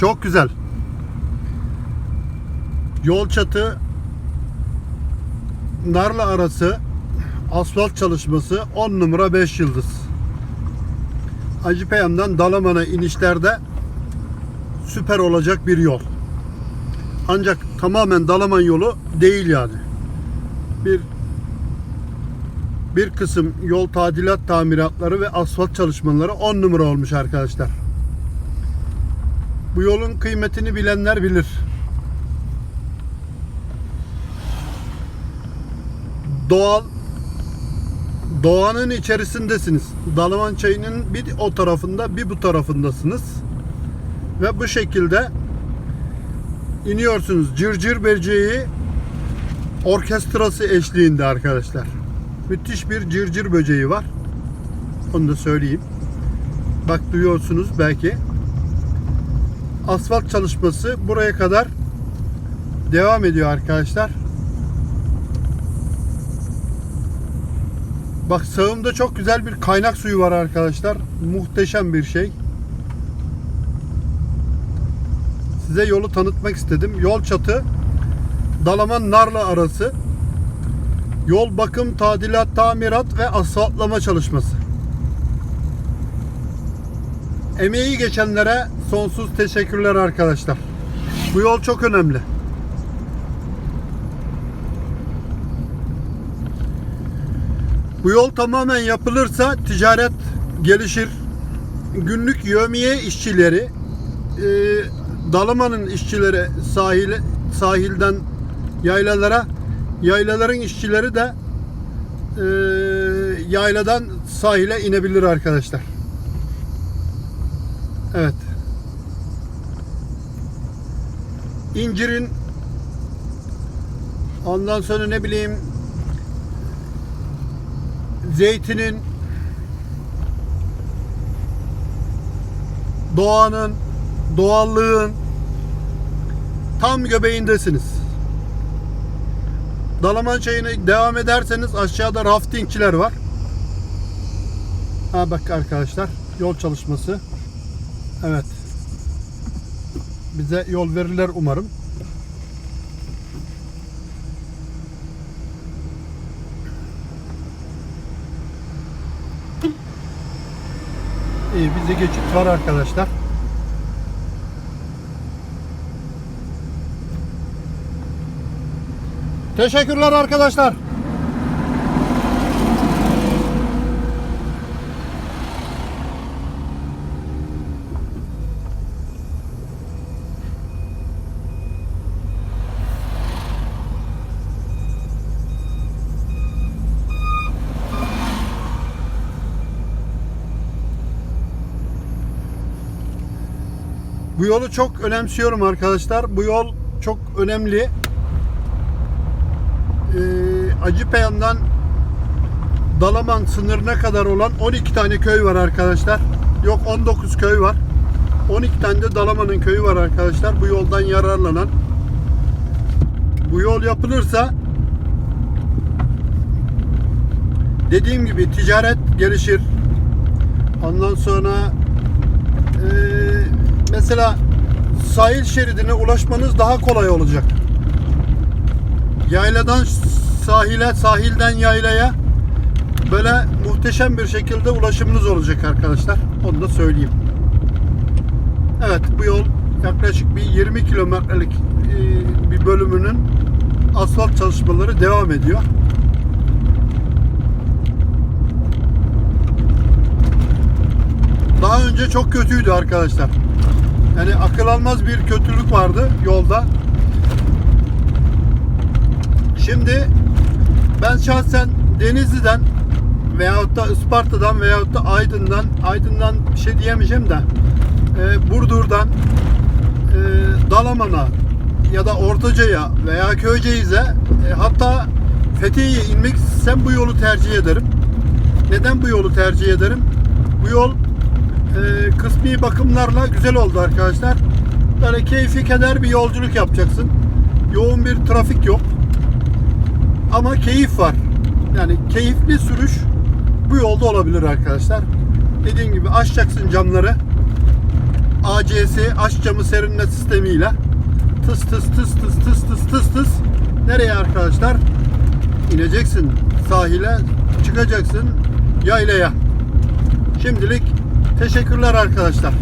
Çok güzel. Yol çatı Narla arası asfalt çalışması 10 numara 5 yıldız. Acıpeyam'dan Dalaman'a inişlerde süper olacak bir yol. Ancak tamamen Dalaman yolu değil yani. Bir bir kısım yol tadilat tamiratları ve asfalt çalışmaları 10 numara olmuş arkadaşlar. Bu yolun kıymetini bilenler bilir. Doğal doğanın içerisindesiniz. Dalaman çayının bir o tarafında bir bu tarafındasınız. Ve bu şekilde iniyorsunuz. Cırcır böceği orkestrası eşliğinde arkadaşlar. Müthiş bir cırcır böceği var. Onu da söyleyeyim. Bak duyuyorsunuz belki. Asfalt çalışması buraya kadar devam ediyor arkadaşlar. Bak sağımda çok güzel bir kaynak suyu var arkadaşlar. Muhteşem bir şey. Size yolu tanıtmak istedim. Yol çatı Dalaman Narla arası yol bakım, tadilat, tamirat ve asfaltlama çalışması. Emeği geçenlere sonsuz teşekkürler arkadaşlar. Bu yol çok önemli. Bu yol tamamen yapılırsa ticaret gelişir. Günlük yövmiye işçileri, e, Dalaman'ın işçileri sahile, sahilden yaylalara, yaylaların işçileri de e, yayladan sahile inebilir arkadaşlar. Evet. İncirin ondan sonra ne bileyim zeytinin doğanın doğallığın tam göbeğindesiniz. Dalaman çayına devam ederseniz aşağıda raftingçiler var. Ha bak arkadaşlar yol çalışması. Evet. Bize yol verirler umarım. İyi bize geçit var arkadaşlar. Teşekkürler arkadaşlar. Bu yolu çok önemsiyorum arkadaşlar. Bu yol çok önemli. Ee, Acıpeyam'dan Dalaman sınırına kadar olan 12 tane köy var arkadaşlar. Yok 19 köy var. 12 tane de Dalaman'ın köyü var arkadaşlar. Bu yoldan yararlanan. Bu yol yapılırsa dediğim gibi ticaret gelişir. Ondan sonra eee mesela sahil şeridine ulaşmanız daha kolay olacak. Yayladan sahile, sahilden yaylaya böyle muhteşem bir şekilde ulaşımınız olacak arkadaşlar. Onu da söyleyeyim. Evet bu yol yaklaşık bir 20 kilometrelik e, bir bölümünün asfalt çalışmaları devam ediyor. Daha önce çok kötüydü arkadaşlar. Yani akıl almaz bir kötülük vardı yolda. Şimdi ben şahsen Denizli'den veyahut da Isparta'dan veyahut da Aydın'dan Aydın'dan bir şey diyemeyeceğim de e, Burdur'dan e, Dalaman'a ya da Ortaca'ya veya Köyceğiz'e e, hatta Fethiye'ye inmek istesem bu yolu tercih ederim. Neden bu yolu tercih ederim? Bu yol e, kısmi bakımlarla güzel oldu arkadaşlar. Böyle keyfi keder bir yolculuk yapacaksın. Yoğun bir trafik yok. Ama keyif var. Yani keyifli sürüş bu yolda olabilir arkadaşlar. Dediğim gibi açacaksın camları. ACS aç camı serinme sistemiyle tıs tıs tıs tıs tıs tıs tıs tıs nereye arkadaşlar? İneceksin sahile çıkacaksın yaylaya. Şimdilik teşekkürler arkadaşlar.